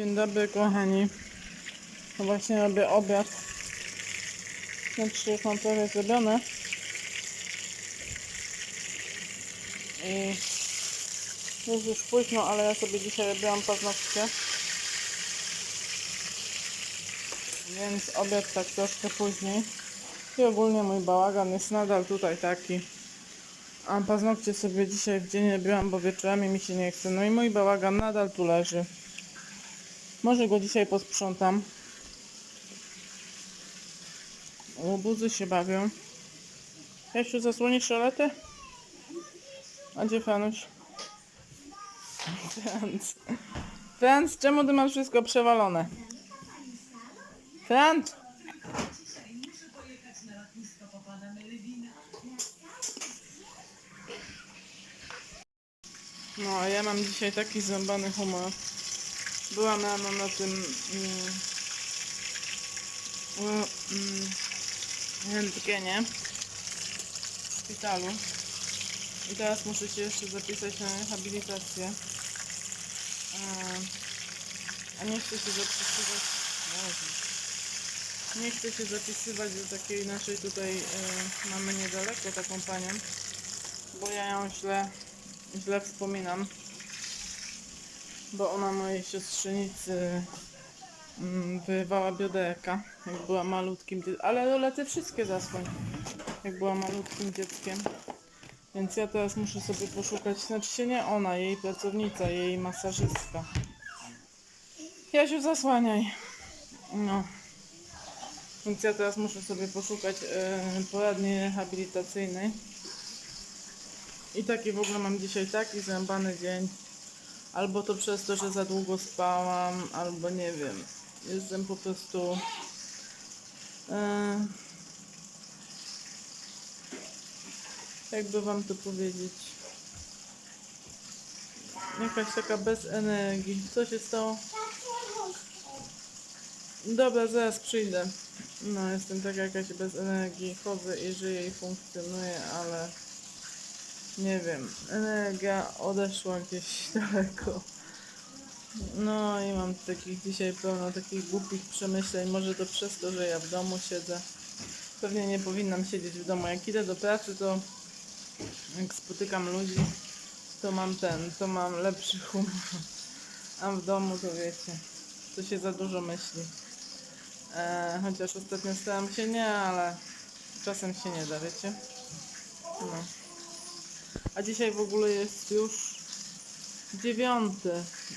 Dzień dobry kochani. No właśnie robię obiad. Znaczy już mam trochę zrobione. I jest już późno, ale ja sobie dzisiaj robiłam paznokcie. Więc obiad tak troszkę później. I ogólnie mój bałagan jest nadal tutaj taki. A paznokcie sobie dzisiaj w dzień robiłam, bo wieczorami mi się nie chce. No i mój bałagan nadal tu leży. Może go dzisiaj posprzątam. Łobuzy się bawią. Jasiu, zasłonisz szaletę? A gdzie Franuś? Franc. Franc, czemu ty masz wszystko przewalone? Franc! No, ja mam dzisiaj taki zrąbany humor. Byłam rano na tym mm, rentgenie w szpitalu. I teraz muszę się jeszcze zapisać na rehabilitację. A, nie chcę się zapisywać. Nie chcę się zapisywać do takiej naszej tutaj e, mamy niedaleko taką panią, bo ja ją źle, źle wspominam bo ona mojej siostrzenicy mm, wyrwała bioderka, jak była malutkim dzieckiem, ale rolety wszystkie zasłoń, jak była malutkim dzieckiem. Więc ja teraz muszę sobie poszukać, znaczy się nie ona, jej pracownica, jej masażystka. Jasiu, zasłaniaj. No. Więc ja teraz muszę sobie poszukać e, poradni rehabilitacyjnej. I taki w ogóle mam dzisiaj taki zrąbany dzień. Albo to przez to, że za długo spałam, albo nie wiem. Jestem po prostu. E, jakby wam to powiedzieć. Jakaś taka bez energii. Co się stało? Dobra, zaraz przyjdę. No, jestem taka jakaś bez energii. Chodzę i żyję i funkcjonuję, ale nie wiem, energia odeszła gdzieś daleko. No i mam takich dzisiaj pełno takich głupich przemyśleń. Może to przez to, że ja w domu siedzę. Pewnie nie powinnam siedzieć w domu. Jak idę do pracy, to jak spotykam ludzi, to mam ten, to mam lepszy humor. A w domu to wiecie, to się za dużo myśli. E, chociaż ostatnio staram się nie, ale czasem się nie da, wiecie. No. A dzisiaj w ogóle jest już 9,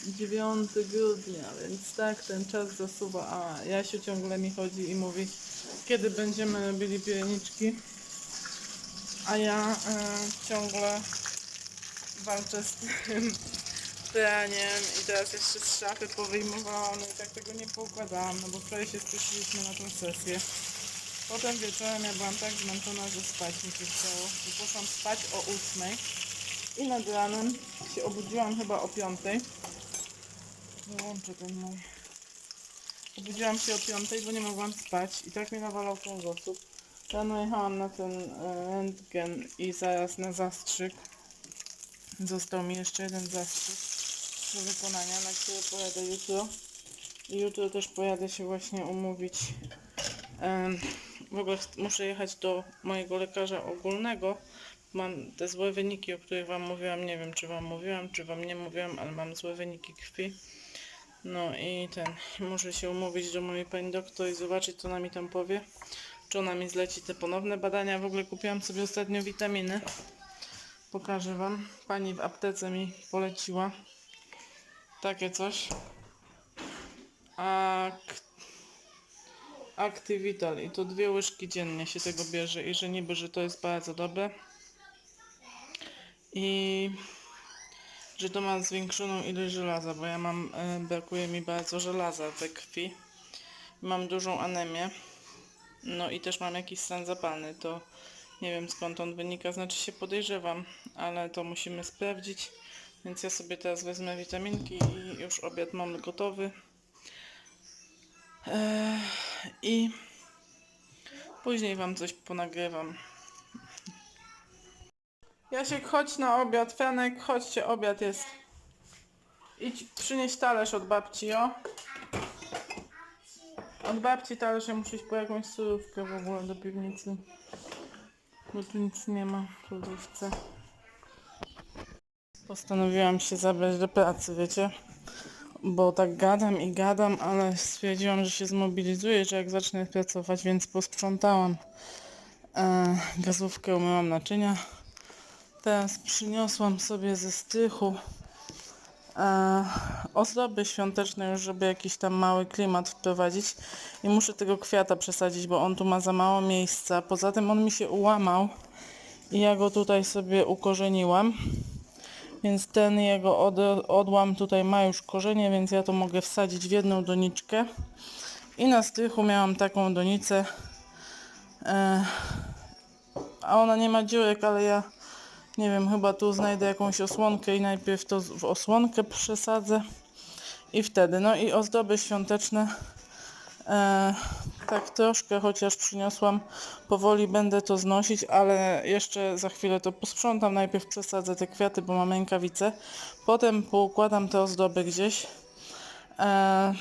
9 grudnia, więc tak, ten czas zasuwa. A Jasiu ciągle mi chodzi i mówi, kiedy będziemy robili pierniczki. A ja e, ciągle walczę z tym praniem i teraz jeszcze z szafy powyjmowałam, no i tak tego nie poukładałam, no bo wczoraj się spieszyliśmy na tą sesję. Potem wieczorem ja byłam tak zmęczona, że spać mi się chciało. I poszłam spać o 8. I nad ranem się obudziłam chyba o 5. Wyłączę ten mój. Obudziłam się o 5, bo nie mogłam spać. I tak mnie nawalał kręgosłup. Rano jechałam na ten e, rentgen i zaraz na zastrzyk. Został mi jeszcze jeden zastrzyk do wykonania, na który pojadę jutro. I jutro też pojadę się właśnie umówić W ogóle muszę jechać do mojego lekarza ogólnego. Mam te złe wyniki, o których Wam mówiłam. Nie wiem, czy Wam mówiłam, czy Wam nie mówiłam, ale mam złe wyniki krwi. No i ten, muszę się umówić do mojej pani doktor i zobaczyć, co ona mi tam powie. Czy ona mi zleci te ponowne badania. W ogóle kupiłam sobie ostatnio witaminy. Pokażę Wam. Pani w aptece mi poleciła takie coś. A Activital i to dwie łyżki dziennie się tego bierze i że niby, że to jest bardzo dobre. I że to ma zwiększoną ilość żelaza, bo ja mam, e, brakuje mi bardzo żelaza we krwi. Mam dużą anemię. No i też mam jakiś stan zapalny, to nie wiem skąd on wynika, znaczy się podejrzewam, ale to musimy sprawdzić. Więc ja sobie teraz wezmę witaminki i już obiad mam gotowy. Eee, I później wam coś ponagrywam. Jasiek, chodź na obiad. Franek, chodźcie, obiad jest. Idź przynieść talerz od babci, o. Od babci talerz, ja muszę iść po jakąś surówkę w ogóle do piwnicy. Bo tu nic nie ma w lodówce. Postanowiłam się zabrać do pracy, wiecie? Bo tak gadam i gadam, ale stwierdziłam, że się zmobilizuję, że jak zacznę pracować, więc posprzątałam e, gazówkę, umyłam naczynia. Teraz przyniosłam sobie ze strychu e, ozdoby świąteczne już, żeby jakiś tam mały klimat wprowadzić i muszę tego kwiata przesadzić, bo on tu ma za mało miejsca. Poza tym on mi się ułamał i ja go tutaj sobie ukorzeniłam. Więc ten jego od, odłam tutaj ma już korzenie, więc ja to mogę wsadzić w jedną doniczkę. I na strychu miałam taką donicę. E, a ona nie ma dziurek, ale ja nie wiem, chyba tu znajdę jakąś osłonkę i najpierw to w osłonkę przesadzę. I wtedy, no i ozdoby świąteczne. E, tak troszkę, chociaż przyniosłam, powoli będę to znosić, ale jeszcze za chwilę to posprzątam. Najpierw przesadzę te kwiaty, bo mam rękawice. Potem poukładam te ozdoby gdzieś. E,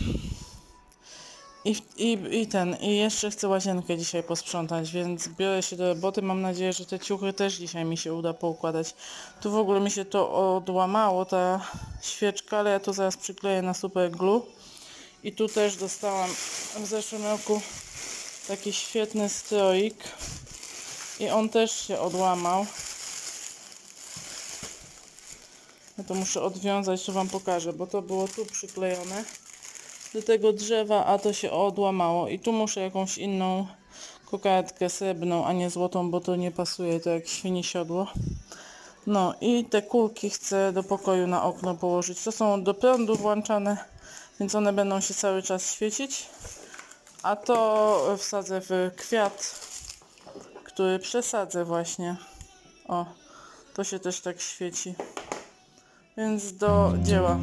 i, i, I ten, i jeszcze chcę łazienkę dzisiaj posprzątać, więc biorę się do roboty. Mam nadzieję, że te ciuchy też dzisiaj mi się uda poukładać. Tu w ogóle mi się to odłamało, ta świeczka, ale ja to zaraz przykleję na super glue. I tu też dostałam w zeszłym roku taki świetny stroik. I on też się odłamał. Ja to muszę odwiązać, to wam pokażę, bo to było tu przyklejone do tego drzewa, a to się odłamało. I tu muszę jakąś inną kokardkę srebrną, a nie złotą, bo to nie pasuje, to jak świni siodło. No i te kulki chcę do pokoju na okno położyć. To są do prądu włączane, więc one będą się cały czas świecić. A to wsadzę w kwiat, który przesadzę właśnie. O, to się też tak świeci. Więc do dzieła.